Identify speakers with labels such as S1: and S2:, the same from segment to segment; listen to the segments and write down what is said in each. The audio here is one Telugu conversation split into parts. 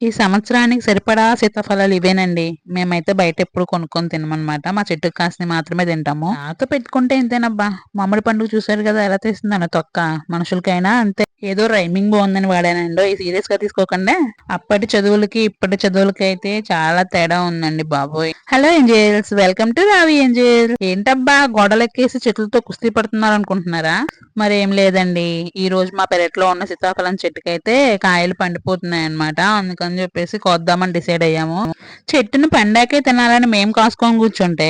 S1: ఈ సంవత్సరానికి సరిపడా సీతాఫలాలు ఇవేనండి. మేమైతే బయట ఎప్పుడు కొనుక్కొని తినమనమాట మా చెట్టుకు కాసిని మాత్రమే తింటాము. నాతో పెట్టుకుంటే ఇంతేనబ్బా. మామిడి పండుగ చూసారు కదా ఎలా తీస్తుందన్న తొక్క. మనుషులకైనా అంతే. ఏదో రైమింగ్ బాగుందని వాడానండి. ఈ సీరియస్గా తీసుకోకుండా. అప్పటి చదువులకి ఇప్పటి చదువులకి అయితే చాలా తేడా ఉందండి బాబోయ్. Hello angels. Welcome to Ravi angel ఏంటబ్బా గోడలెక్కేసి చెట్లతో కుస్తీ పడుతున్నారు అనుకుంటున్నారా మరి ఏం లేదండి. ఈ రోజు మా పెరట్లో ఉన్న సీతాఫలం చెట్టుకైతే కాయలు పండిపోతున్నాయి అనమాట అందుకని చెప్పేసి కోద్దామని డిసైడ్ అయ్యాము. చెట్టును పండాకే తినాలని మేము కాసుకొని కూర్చుంటే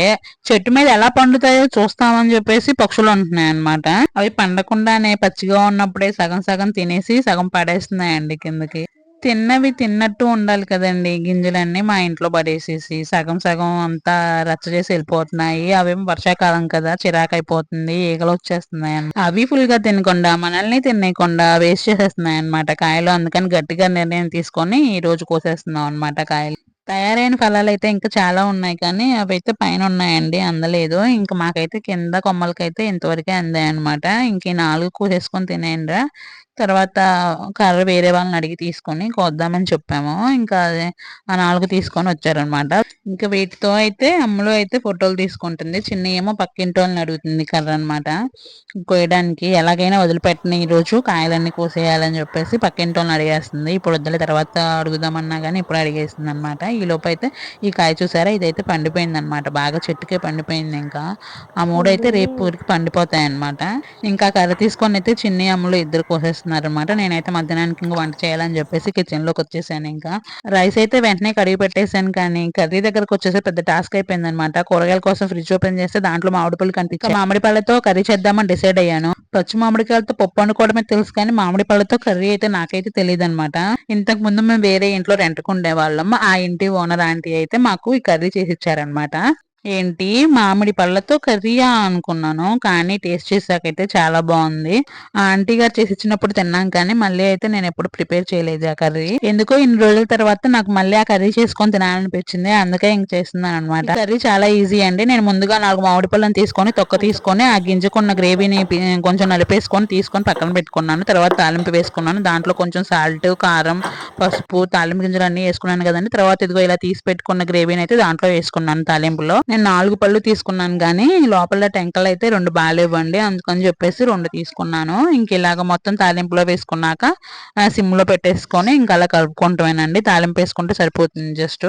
S1: చెట్టు మీద ఎలా పండుతాయో చూస్తామని చెప్పేసి పక్షులు ఉంటున్నాయి అనమాట అవి పండకుండానే పచ్చిగా ఉన్నప్పుడే సగం సగం తినేసి సగం పడేస్తున్నాయండి కిందకి. తిన్నవి తిన్నట్టు ఉండాలి కదండి. గింజలన్నీ మా ఇంట్లో పడేసేసి సగం సగం అంతా రచ్చ చేసి వెళ్ళిపోతున్నాయి. అవేం వర్షాకాలం కదా చిరాకు అయిపోతుంది ఈగలు వచ్చేస్తున్నాయి అవి ఫుల్గా తినకుండా మనల్ని తినేయకుండా వేస్ట్ చేసేస్తున్నాయి అనమాట కాయలు. అందుకని గట్టిగా నిర్ణయం తీసుకొని ఈ రోజు కోసేస్తున్నాం అనమాట కాయలు. తయారైన ఫలాలు అయితే ఇంకా చాలా ఉన్నాయి కానీ అవి అయితే పైన ఉన్నాయండి అందలేదు. ఇంకా మాకైతే కింద కొమ్మలకైతే ఇంతవరకే అందాయి అనమాట ఇంక నాలుగు కోసేసుకొని తినేయండి తర్వాత కర్ర వేరే వాళ్ళని అడిగి తీసుకొని కొద్దామని చెప్పాము. ఇంకా అదే ఆ నాలుగు తీసుకొని వచ్చారనమాట ఇంకా వీటితో అయితే అమ్మలో అయితే ఫోటోలు తీసుకుంటుంది. చిన్న ఏమో పక్కింటి వాళ్ళని అడుగుతుంది కర్ర అనమాట కోయడానికి ఎలాగైనా వదిలిపెట్టిన ఈ రోజు కాయలన్నీ కోసేయాలని చెప్పేసి పక్కింటి వాళ్ళని అడిగేస్తుంది. ఇప్పుడు వద్దలే తర్వాత అడుగుదామన్నా కానీ ఇప్పుడు అడిగేస్తుంది అనమాట ఈ లోపు అయితే ఈ కాయ చూసారా? ఇదైతే పండిపోయింది అనమాట బాగా చెట్టుకే పండిపోయింది ఇంకా. ఆ మూడు అయితే రేపు ఊరికి పండిపోతాయి అనమాట ఇంకా కర్ర తీసుకొని అయితే చిన్ని అమ్ములు ఇద్దరు కోసేస్తుంది చేస్తున్నారు అనమాట నేనైతే మధ్యాహ్నానికి ఇంకా వంట చేయాలని చెప్పేసి కిచెన్లోకి వచ్చేసాను ఇంకా. రైస్ అయితే వెంటనే కడిగి పెట్టేశాను కానీ కర్రీ దగ్గరకు వచ్చేసి పెద్ద టాస్క్ అయిపోయింది అనమాట కూరగాయల కోసం ఫ్రిడ్జ్ ఓపెన్ చేస్తే దాంట్లో మామిడి పళ్ళు కనిపించాయి మామిడి పళ్ళతో కర్రీ చేద్దామని డిసైడ్ అయ్యాను. పచ్చి మామిడికాయలతో పప్పు అనుకోవడమే తెలుసు కానీ మామిడి పళ్ళతో కర్రీ అయితే నాకైతే తెలియదు అనమాట ఇంతకు ముందు మేము వేరే ఇంట్లో రెంట్కుండే వాళ్ళం ఆ ఇంటి ఓనర్ ఆంటీ అయితే మాకు ఈ కర్రీ చేసి ఇచ్చారనమాట ఏంటి? మామిడి పళ్ళతో కర్రీయా అనుకున్నాను కానీ టేస్ట్ చేసాకైతే చాలా బాగుంది. ఆ ఆంటీ గారు చేసి ఇచ్చినప్పుడు తిన్నాం కానీ మళ్ళీ అయితే నేను ఎప్పుడు ప్రిపేర్ చేయలేదు ఆ కర్రీ. ఎందుకో ఇన్ని రోజుల తర్వాత నాకు మళ్ళీ ఆ కర్రీ చేసుకొని తినాలనిపించింది అందుకే ఇంక చేస్తున్నాను అనమాట కర్రీ చాలా ఈజీ అండి. నేను ముందుగా నాలుగు మామిడి పళ్ళని తీసుకొని తొక్క తీసుకొని ఆ గింజకున్న గ్రేవీని కొంచెం నలిపేసుకొని తీసుకొని పక్కన పెట్టుకున్నాను. తర్వాత తాలింపు వేసుకున్నాను. దాంట్లో కొంచెం సాల్ట్ కారం పసుపు తాలింపు గింజలు అన్ని వేసుకున్నాను కదండి. తర్వాత ఇదిగో ఇలా తీసి పెట్టుకున్న గ్రేవీని అయితే దాంట్లో వేసుకున్నాను తాలింపులో. నేను నాలుగు పళ్ళు తీసుకున్నాను కానీ లోపల టెంకలు అయితే రెండు బాగాలేవండి అందుకని చెప్పేసి రెండు తీసుకున్నాను. ఇంక ఇలాగ మొత్తం తాలింపులో వేసుకున్నాక సిమ్లో పెట్టేసుకొని ఇంకా అలా కలుపుకుంటామేనండి. తాలింపు వేసుకుంటే సరిపోతుంది జస్ట్.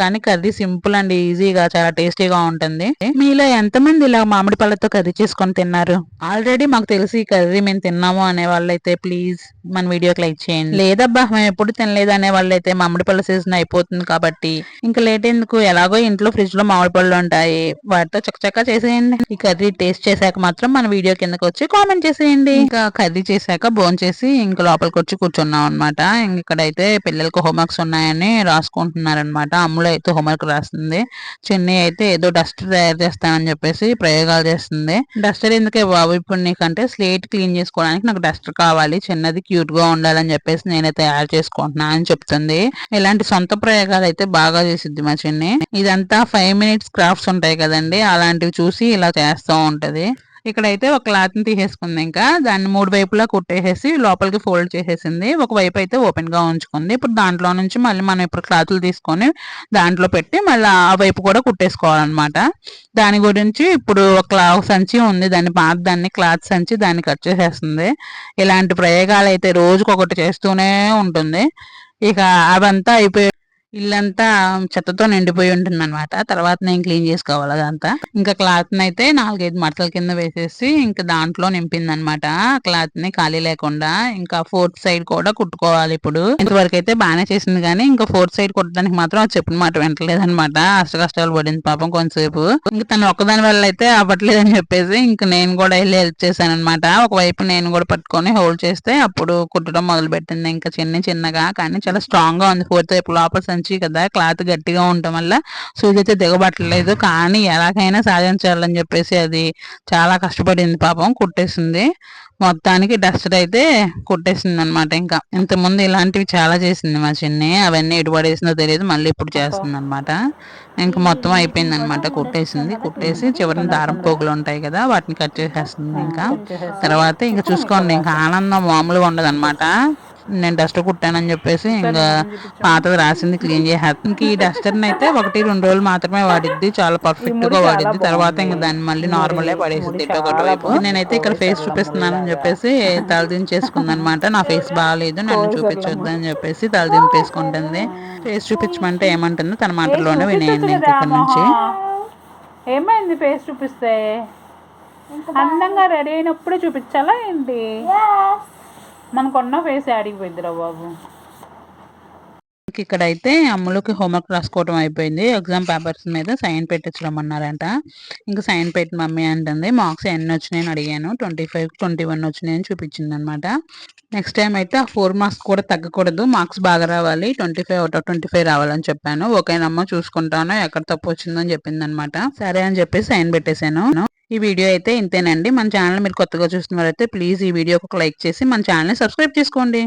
S1: కానీ కర్రీ సింపుల్ అండ్ ఈజీగా చాలా టేస్టీగా ఉంటుంది. మీలో ఎంతమంది ఇలా మామిడి పళ్ళతో కర్రీ చేసుకొని తిన్నారు? ఆల్రెడీ మాకు తెలిసి కర్రీ మేము తిన్నాము అనే వాళ్ళైతే ప్లీజ్ మన వీడియోకి లైక్ చేయండి. లేదబ్బా మేము ఎప్పుడు తినలేదు అనే వాళ్ళైతే మామిడి పళ్ళ సీజన్ అయిపోతుంది కాబట్టి. ఇంకా లేట్ ఎందుకు? ఎలాగో ఇంట్లో ఫ్రిడ్జ్లో మామిడి పళ్ళు ఉంటాయి. వాటితో చక్కచక్క చేసేయండి. ఈ కర్రీ టేస్ట్ చేశాక మాత్రం మన వీడియో కిందకి వచ్చి కామెంట్ చేసేయండి. ఇంకా కర్రీ చేశాక బోన్ చేసి ఇంకా లోపలికి వచ్చి కూర్చున్నాం అనమాట ఇక్కడైతే పిల్లలకు హోంవర్క్స్ ఉన్నాయని రాసుకుంటున్నారనమాట అమ్ములు అయితే హోంవర్క్ రాస్తుంది. చిన్ని అయితే ఏదో డస్టర్ తయారు చేస్తానని చెప్పేసి ప్రయోగాలు చేస్తుంది. డస్టర్ ఎందుకే బాబు ఇప్పుడు నీకంటే స్లేట్ క్లీన్ చేసుకోవడానికి నాకు డస్టర్ కావాలి. చిన్నది క్యూట్గా ఉండాలని చెప్పేసి నేనే తయారు చేసుకుంటున్నా అని చెప్తుంది. ఇలాంటి సొంత ప్రయోగాలు అయితే బాగా చేసిద్ది మా చిన్ని. ఇదంతా ఫైవ్ మినిట్స్ క్రాఫ్ట్స్ ఉంటాయి కదండి. అలాంటివి చూసి ఇలా చేస్తూ ఉంటది. ఇక్కడైతే ఒక క్లాత్ని తీసేసుకుంది ఇంకా. దాన్ని మూడు వైపులా కుట్టేసేసి లోపలికి ఫోల్డ్ చేసేసింది. ఒక వైపు అయితే ఓపెన్గా ఉంచుకుంది. ఇప్పుడు దాంట్లో నుంచి మళ్ళీ మనం ఇప్పుడు క్లాత్లు తీసుకొని దాంట్లో పెట్టి మళ్ళీ ఆ వైపు కూడా కుట్టేసుకోవాలన్నమాట. దాని గురించి ఇప్పుడు ఒక సంచి ఉంది. దాన్ని పాత దాన్ని క్లాత్ సంచి దాన్ని కట్ చేసేస్తుంది. ఇలాంటి ప్రయోగాలు అయితే రోజుకొకటి చేస్తూనే ఉంటుంది. ఇక అవంతా అయిపోయి ఇల్లంతా చెత్తతో నిండిపోయి ఉంటుంది అనమాట తర్వాత నేను క్లీన్ చేసుకోవాలి అదంతా. ఇంకా క్లాత్ అయితే నాలుగైదు మడతల కింద వేసేసి ఇంకా దాంట్లో నింపింది అనమాట క్లాత్ని ఖాళీ లేకుండా ఇంకా ఫోర్త్ సైడ్ కూడా కుట్టుకోవాలి ఇప్పుడు. ఇంతవరకు అయితే బాగానే చేసింది కానీ ఇంకా ఫోర్త్ సైడ్ కుట్టడానికి మాత్రం అది చెప్పిన మాట వింటలేదు అనమాట అష్ట కష్టాలు పడింది పాపం కొంతసేపు. ఇంకా తను ఒక్కదాని వల్ల అయితే అవ్వట్లేదని చెప్పేసి ఇంకా నేను కూడా వెళ్ళి హెల్ప్ చేశాను అనమాట ఒకవైపు నేను కూడా పట్టుకొని హోల్డ్ చేస్తే అప్పుడు కుట్టడం మొదలు పెట్టింది ఇంకా చిన్న చిన్నగా కానీ చాలా స్ట్రాంగ్గా ఉంది. ఫోర్త్ వైపు లోపల సంచి కదా క్లాత్ గట్టిగా ఉండటం వల్ల సూది అయితే దిగబట్టలేదు కానీ ఎలాగైనా సాధించాలని చెప్పేసి అది చాలా కష్టపడింది పాపం కుట్టేసింది. మొత్తానికి డస్టర్ అయితే కుట్టేసింది అనమాట ఇంకా. ఇంతకుముందు ఇలాంటివి చాలా చేసింది మా చిన్ని. అవన్నీ ఎటు పడేసిందో తెలియదు. మళ్ళీ ఇప్పుడు చేస్తుంది అనమాట ఇంకా మొత్తం అయిపోయింది అనమాట కుట్టేసింది. కుట్టేసి చివరిని దారం పోగులు ఉంటాయి కదా వాటిని కట్ చేసేస్తుంది ఇంకా. తర్వాత ఇంకా చూసుకోండి ఇంకా ఆనందం మామూలుగా ఉండదు అనమాట నేను డస్టర్ కుట్టానని చెప్పేసి ఇంకా పాతది రాసింది క్లీన్ చేసేస్తాను ఇంక ఈ డస్టర్ అయితే ఒకటి రెండు రోజులు మాత్రమే వాడిద్ది చాలా పర్ఫెక్ట్గా వాడిద్ది. తర్వాత ఇంకా దాన్ని మళ్ళీ నార్మల్ పడేసింది ఒకటి వైపు. నేనైతే ఇక్కడ ఫేస్ చూపిస్తున్నానని చెప్పేసి తల దించేసుకుంది అనమాట నా ఫేస్ బాగాలేదు నన్ను చూపించొద్దు అని చెప్పేసి తల దింపేసుకుంటుంది ఫేస్ చూపించమంటే ఏమంటుందో తన మాటల్లోనే వినేయండి ఇంక ఇక్కడ నుంచి.
S2: ఏమైంది ఫేస్ చూపిస్తే? అందంగా రెడీ అయినప్పుడే చూపించాలా ఏంటి? మనకున్న ఫేస్ యాడికి పోయిద్దిరా బాబు.
S1: ఇంక ఇక్కడైతే అమ్ములకి హోంవర్క్ రాసుకోవడం అయిపోయింది. ఎగ్జామ్ పేపర్స్ మీద సైన్ పెట్టించడమన్నారంట ఇంకా సైన్ పెట్టి మమ్మీ అంటుంది మార్క్స్ ఎన్ని వచ్చినాయని అడిగాను. ట్వంటీ ఫైవ్ ట్వంటీ వన్ వచ్చినాయని చూపించింది అనమాట నెక్స్ట్ టైం అయితే ఆ ఫోర్ మార్క్స్ కూడా తగ్గకూడదు. మార్క్స్ బాగా రావాలి. Twenty five out of twenty five రావాలని చెప్పాను. ఓకేనమ్మా చూసుకుంటాను. ఎక్కడ తప్పు వచ్చిందని చెప్పింది అనమాట సరే అని చెప్పి సైన్ పెట్టేశాను. ఈ వీడియో అయితే ఇంతేనండి. మన ఛానల్ మీరు కొత్తగా చూస్తున్నవారైతే ప్లీజ్ ఈ వీడియోకి ఒక లైక్ చేసి మన ఛానల్ని సబ్స్క్రైబ్ చేసుకోండి.